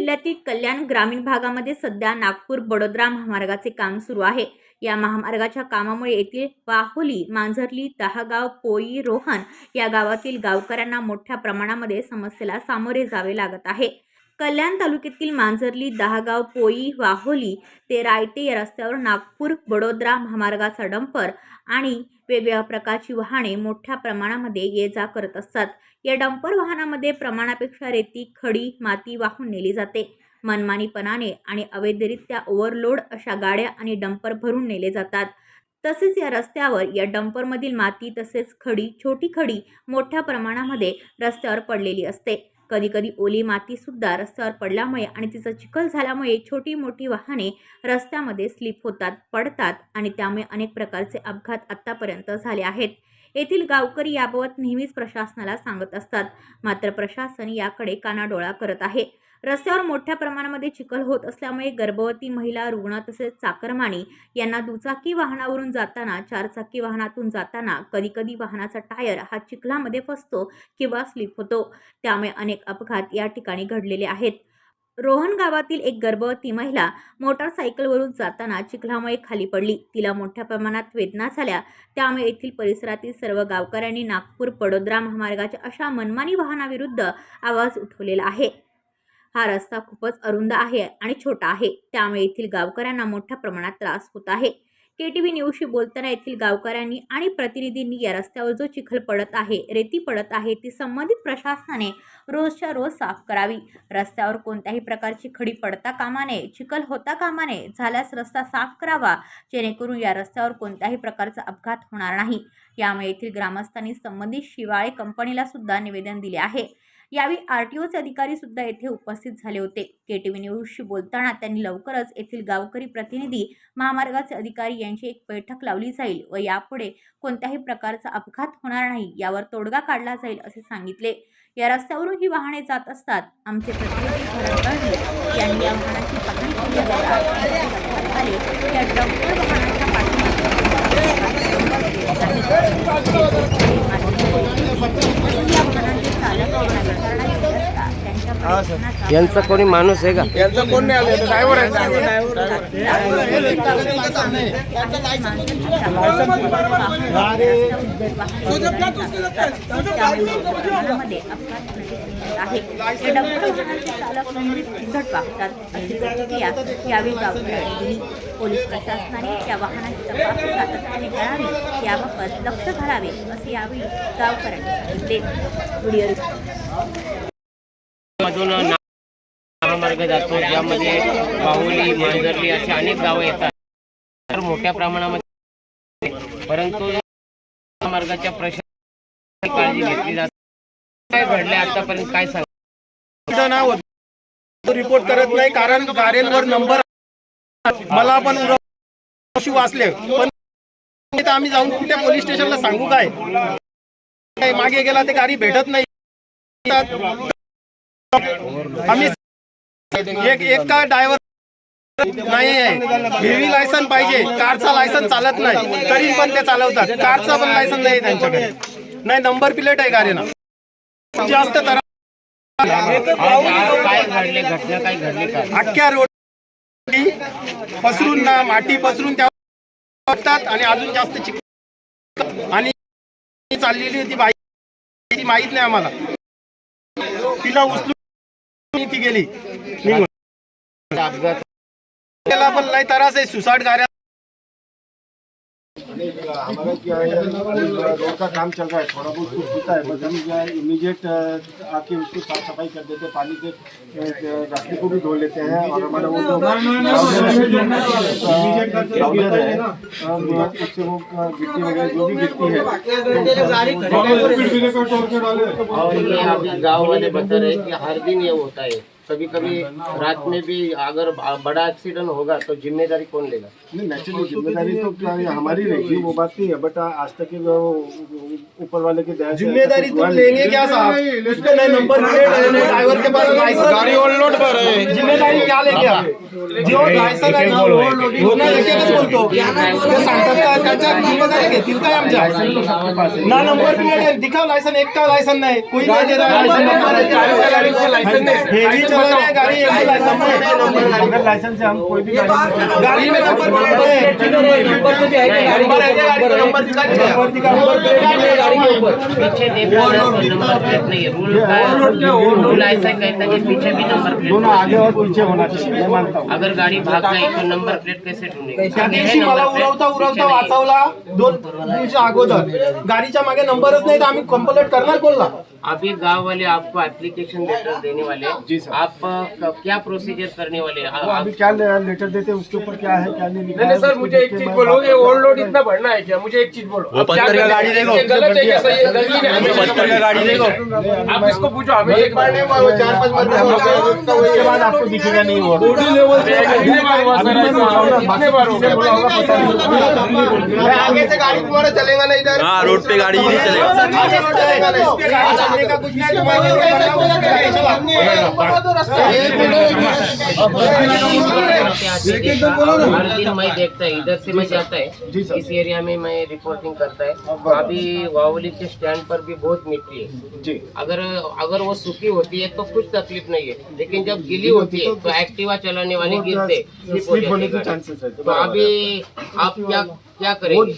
जिल्ह्यातील कल्याण ग्रामीण भागामध्ये सध्या नागपूर बडोदरा महामार्गाचे काम सुरू आहे. या महामार्गाच्या कामामुळे येथील वाहोली मांझरली दहागाव पोई रोहन या गावातील गावकऱ्यांना मोठ्या प्रमाणामध्ये समस्येला सामोरे जावे लागत आहे. कल्याण तालुक्यातील मांजरली दहागाव पोई वाहोली ते रायते या रस्त्यावर नागपूर बडोदरा महामार्गाचा डंपर आणि वेगवेगळ्या प्रकारची वाहने मोठ्या प्रमाणामध्ये ये जा करत असतात. या डंपर वाहनामध्ये प्रमाणापेक्षा रेती खडी माती वाहून नेली जाते. मनमानीपणाने आणि अवैधरित्या ओव्हरलोड अशा गाड्या आणि डंपर भरून नेले जातात. तसेच या रस्त्यावर या डंपरमधील माती तसेच खडी छोटी खडी मोठ्या प्रमाणामध्ये रस्त्यावर पडलेली असते. कधीकधी ओली मातीसुद्धा रस्त्यावर पडल्यामुळे आणि तिचा चिखल झाल्यामुळे छोटी मोठी वाहने रस्त्यामध्ये स्लिप होतात पडतात आणि त्यामुळे अनेक प्रकारचे अपघात आत्तापर्यंत झाले आहेत. येथील गावकरी याबाबत नेहमीच प्रशासनाला सांगत असतात. मात्र प्रशासन याकडे कानाडोळा करत आहे. रस्त्यावर मोठ्या प्रमाणामध्ये चिखल होत असल्यामुळे गर्भवती महिला रुग्ण तसेच चाकरमानी यांना दुचाकी वाहनावरून जाताना चारचाकी वाहनातून जाताना कधीकधी वाहनाचा टायर हा चिखलामध्ये फसतो किंवा स्लिप होतो. त्यामुळे अनेक अपघात या ठिकाणी घडलेले आहेत. रोहन गावातील एक गर्भवती महिला मोटारसायकलवरून जाताना चिखलामुळे खाली पडली. तिला मोठ्या प्रमाणात वेदना झाल्या. त्यामुळे येथील परिसरातील सर्व गावकऱ्यांनी नागपूर पडोदरा महामार्गाच्या अशा मनमानी वाहनाविरुद्ध आवाज उठवलेला आहे. हा रस्ता खूपच अरुंद आहे आणि छोटा आहे. त्यामुळे येथील गावकऱ्यांना मोठ्या प्रमाणात त्रास होत आहे. के टी व्ही न्यूजशी बोलताना येथील गावकऱ्यांनी आणि प्रतिनिधींनी या रस्त्यावर जो चिखल पडत आहे रेती पडत आहे ती संबंधित प्रशासनाने रोजच्या रोज साफ करावी. रस्त्यावर कोणत्याही प्रकारची खडी पडता कामा नये चिखल होता कामा नये झाल्यास रस्ता साफ करावा. जेणेकरून या रस्त्यावर कोणत्याही प्रकारचा अपघात होणार नाही. यामुळे येथील ग्रामस्थांनी संबंधित शिवाळे कंपनीला सुद्धा निवेदन दिले आहे. यावेळी आर टी ओचे अधिकारी सुद्धा येथे उपस्थित झाले होते. के टी व्ही न्यूजशी बोलताना त्यांनी लवकरच येथील गावकरी प्रतिनिधी महामार्गाचे अधिकारी यांची एक बैठक लावली जाईल व यापुढे कोणत्याही प्रकारचा अपघात होणार नाही यावर तोडगा काढला जाईल असे सांगितले. या रस्त्यावरून ही वाहने जात असतात. आमचे प्रतिनिधी भरत यांनी या वाहनाची पाहणी केली असता आले या डंपर वाहनाच्या पाठीमागे या वाहनांचे चालक यांना विचारणा केली असता यांचा कोणी माणूस आहे का? यांचं कोण नाही आलं? ड्रायव्हर आहे. पोलीस प्रशासनाने त्या वाहनाची तपासणी सातत्याने करावी याबाबत लक्ष घालावे असे यावेळी गावकऱ्यांनी सांगितले. व्हिडिओ मधून महामार्ग जातो ज्यामध्ये बाहुली मांजरली असे अनेक गावं येतात. तर मोठ्या प्रमाणामध्ये परंतु महामार्गाच्या प्रशासनाची काळजी घेतली जाते काय घडले आतापर्यंत काय सांग रिपोर्ट करत नाही कारण गाड्यांवर नंबर मला पण वाचले. पण आम्ही जाऊन कुठे पोलीस स्टेशनला सांगू काय मागे गेला ते गाडी भेटत नाही. आम्ही एक एक का ड्रायव्हर नाही आहे. व्हीव्ही लायसन पाहिजे. कारचा लायसन चालत नाही. तरी पण ते चालवतात. कारचा पण लायसन नाही त्यांच्याकडे. नाही नंबर प्लेट आहे गाडीना. जास्त तर अख्ख्या रोड पसरून ना माटी पसरून त्या बघतात आणि अजून जास्त चिक आणि चाललेली होती बाई. ती माहीत नाही आम्हाला. तिला उचलून ती गेली निघून. अपघात त्याला पण नाही तर असे सुसाट गाड्या हमारा क्या है रोड का काम चल रहा है थोड़ा बहुत कुछ होता है बस हम जो है इमीडिएट आके उसको साफ सफाई कर देते हैं पानी से अ, रास्ते को भी धो लेते हैं और हमारा वो जो पाउडर है उससे वो गिट्टी वगैरह जो भी गिट्टी है और गाँव वाले बता रहे हैं कि हर दिन ये होता है। कभी कभी रात में भी अगर बड़ा एक्सीडेंट होगा तो ज़िम्मेदारी कौन लेगा? नहीं नेचुरली ज़िम्मेदारी तो हमारी रहेगी वो बात नहीं है बट आज तक ऊपर वाले की दया ज़िम्मेदारी तो। लेंगे क्या साहब? नहीं नंबर प्लेट है नहीं ड्राइवर के पास लाइसेंस गाड़ी ओवरलोड पर है। ज़िम्मेदारी क्या लेंगे आप जो लायसन आहे ना ओव्हरलोडिंग ना एकेकच बोलतो ते सांगतात का त्याच्या ज़िम्मेदारी घेतील काय आमच्या ना नंबर प्लेट है दिखाओ लाइसेंस एक का नहीं नहीं है। है नहीं। है, है। अगर लाइसेंस से हम कोई भी गाड़ी गाड़ी में नंबर प्लेट है नंबर है गाड़ी का नंबर दिखा पीछे देखा जाए तो नंबर प्लेट नहीं. है रूल का रूल ऐसा कहता है कि पीछे भी नंबर प्लेट दोनों होना आगे और पीछे होना चाहिए मैं मानता हूँ। चाहिए। अगर गाड़ी भाग गई तो नंबर प्लेट कैसे ढूंढेगी? मला उरवता उरवता। वाचवला दोन अगोदर. गाडीच्या मागे नंबरच नाही तर आम्ही कंप्लेंट करणार कोणला? अभी गांव वाले आपको एप्लीकेशन लेटर देने वाले हैं। जी सर। आप क्या प्रोसीजर करने वाले हैं? तो आप- अभी क्या लेटर देते हैं उसके ऊपर क्या है क्या नहीं नहीं सर मुझे एक चीज़ बोलो ये ओवरलोड इतना बढ़ना है क्या मुझे एक चीज़ बोलो वो पत्थर का गाड़ी देखो। गलत है क्या सही है गलती नहीं पत्थर का गाड़ी देखो आप इसको पूछो हमें एक बार नहीं वो चार पाँच बार हम लोग- उसके बाद आपको दिखेगा नहीं वो कितने बार हुआ सर? कितने बार हो गया बोला होगा पता नहीं आगे से गाड़ी तुम्हारा चलेगा नहीं इधर हाँ रोड पे गाड़ी नहीं चलेगा आगे चलेगा नहीं इसके गाड़ी चलने का कुछ नहीं है। हर दिन मैं देखता है इधर से मैं जाता है इस एरिया में मैं रिपोर्टिंग करता है अभी वावली के स्टैंड पर भी बहुत मिट्टी है अगर अगर वो सूखी होती है तो कुछ तकलीफ नहीं है लेकिन जब गीली होती है तो एक्टिवा चलाने वाले गिरते तो अभी आप क्या क्या करेंगे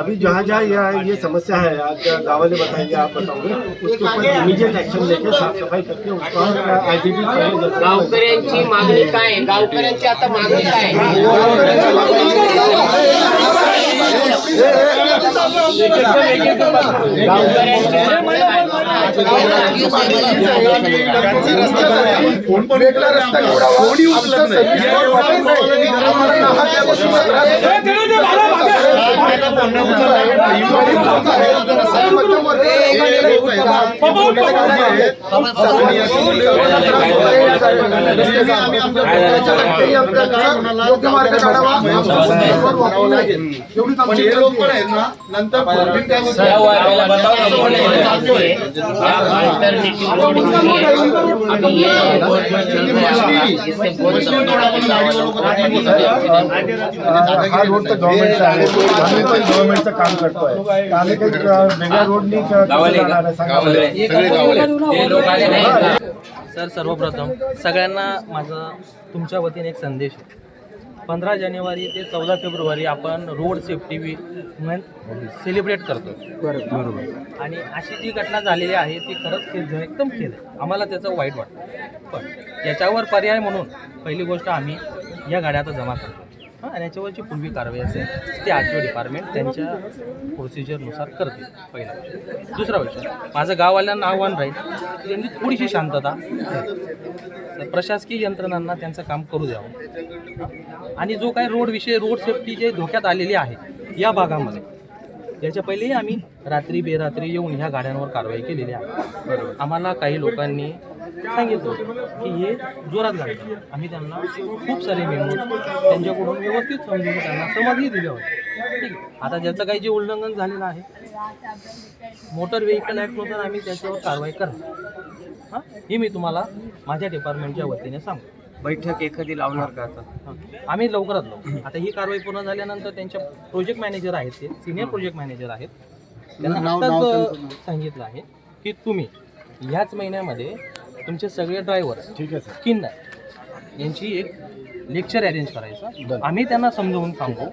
अभी जहाँ जहाँ ये ये समस्या है आज गाँव वाले बताएँगे आप बताओगे। उसके ऊपर इमीडिएट एक्शन लेके साफ़ सफ़ाई करके उसका आयडीबी गावकऱ्यांची मागणी काय आहे गावकऱ्यांची आता मागणी काय कोण पण एकला रस्ता कोणी उपलब्ध नाही. त्यांना योग्य मार्ग काढावा एवढीच आमची है है हा रोड तर गव्हर्नमेंटचा आहे आम्ही पण गव्हर्नमेंटचं काम करतोय आम्ही काही वेगळ्या रोडनी सर सर्वप्रथम सगळ्यांना माझा तुमच्या वतीने एक संदेश आहे. पंधरा जानेवारी ते चौदा फेब्रुवारी आपण रोड सेफ्टी म्हणून सेलिब्रेट करतो बरोबर. आणि अशी जी घटना झालेली आहे ती खरंच खेद एकदम आहे. आम्हाला त्याचं वाईट वाटतं. पण याच्यावर पर्याय म्हणून पहिली गोष्ट आम्ही या गाड्या आता जमा करतो हां आणि याच्यावरची पूर्वी कारवाई असेल ते आर टी ओ डिपार्टमेंट त्यांच्या प्रोसिजरनुसार करते पहिला विषय दुसरा विषय माझं गाववाल्यांना आव्हान राहील त्यांनी थोडीशी शांतता प्रशासकीय यंत्रणांना त्यांचं काम करू द्यावं. आणि जो काय रोड विषय रोड सेफ्टी जे धोक्यात आलेली आहे या भागामध्ये याच्या पहिलेही आम्ही रात्री बेरात्री येऊन ह्या गाड्यांवर कारवाई केलेली आहे. बरोबर. आम्हाला काही लोकांनी सांगितलं होतं की हे जोरात चालवतात. आम्ही त्यांना खूप सारे मेमो त्यांच्याकडून व्यवस्थित समजून त्यांना समजही दिले होते. ठीक आहे. आता ज्याचं काही जे उल्लंघन झालेलं आहे मोटर व्हेकल ॲक्टनुसार आम्ही त्याच्यावर कारवाई करणार. हां? ही मी तुम्हाला माझ्या डिपार्टमेंटच्या वतीने सांगतो. बैठक एखादी लावणार का आता? हां. आम्ही लवकरात लवकर. आता ही कारवाई पूर्ण झाल्यानंतर त्यांच्या प्रोजेक्ट मॅनेजर आहेत ते सिनियर प्रोजेक्ट मॅनेजर आहेत. त्यांना सांगितलं आहे की तुम्ही ह्याच महिन्यामध्ये तुमचे सगळे ड्रायव्हर ठीक आहे सर किन्नर यांची एक लेक्चर अरेंज करायचं. आम्ही त्यांना समजावून सांगू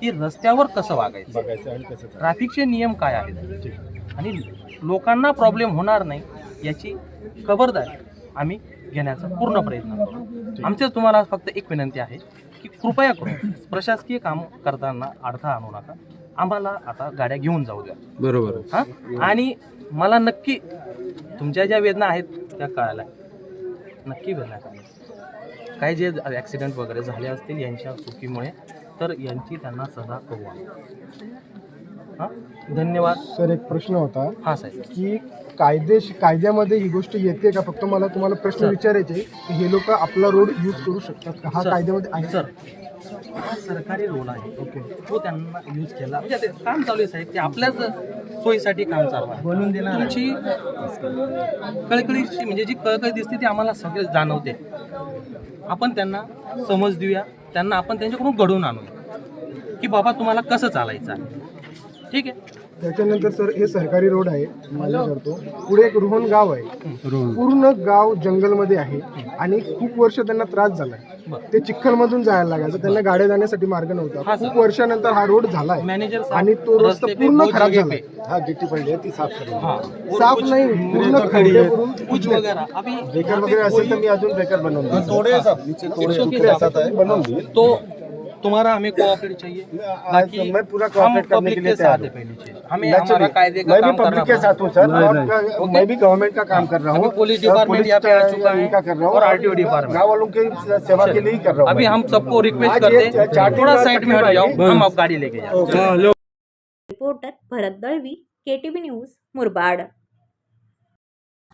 की रस्त्यावर कसं वागायचं. बघायचं आणि कसं करायचं. ट्रॅफिकचे नियम काय आहेत? आणि लोकांना प्रॉब्लेम होणार नाही याची खबरदारी आम्ही घेण्याचा पूर्ण प्रयत्न करू आमचं तुम्हाला फक्त एक विनंती आहे की कृपया करून प्रशासकीय काम करताना अडथळा आणू नका. आम्हाला आता गाड्या घेऊन जाऊ द्या. बरोबर. हां? आणि मला नक्की तुमच्या ज्या वेदना आहेत त्या कळाल्या. नक्की वेदना कळाल्या काही जे ॲक्सिडेंट वगैरे झाले असतील यांच्या चुकीमुळे तर यांची त्यांना सजा करू आम्ही. हां? धन्यवाद. सर एक प्रश्न होता हां साहेब. की कायदेश कायद्यामध्ये ही गोष्ट येते का? फक्त मला तुम्हाला प्रश्न सर. विचारायचे की हे लोक आपला रोड यूज करू शकतात का? हा सर. कायद्यामध्ये आहे? सर हा सरकारी रोल आहे. ओके तो त्यांना यूज केला. म्हणजे ते काम चालू आहे साहेब ते आपल्याच सोयीसाठी काम चालू आहे. बनवून देणार तुमची कळकळीची म्हणजे जी कळकळी दिसते ती आम्हाला सगळे जाणवते. आपण त्यांना समज देऊया. त्यांना आपण त्यांच्याकडून घडवून आणूया. की बाबा तुम्हाला कसं चालायचं आहे? ठीक आहे? त्याच्यानंतर सर हे सरकारी रोड आहे मान्य करतो. पुढे एक रोहन गाव आहे. पूर्ण गाव जंगलमध्ये आहे आणि खूप वर्ष त्यांना त्रास झालाय. ते चिखलमधून जायला लागायचं. त्यांना गाड्या जाण्यासाठी मार्ग नव्हता. खूप वर्षानंतर हा रोड झालाय आणि तो रस्ता पूर्ण खराब झालाय. हाँ गिट्टी पडली आहे ती साफ करून हाँ. साफ नाही पूर्ण अभी ब्रेकर वगैरे असेल तर मी अजून ब्रेकर बनवून तुम्हारा हमें कोऑपरेट चाहिए। आज ताकि मैं पूरा cooperate करने के लिए तैयार साथ है। हूँ। पहली चीज़। हमें हमारा कायदे का मैं भी काम करना पब्लिक के साथ हूँ सर और मैं भी गवर्नमेंट का काम कर रहा हूँ। पुलिस डिपार्टमेंट यहाँ पे आ चुका है इनका कर रहा हूँ। और RTO डिपार्टमेंट। गाँव वालों की सेवा के लिए ही कर रहा हूँ अभी हम सबको रिक्वेस्ट करते हैं थोड़ा साइड में हट जाओ। हम अब गाड़ी लेके जाओ reporter Bharat Dalvi KTV news Murbad.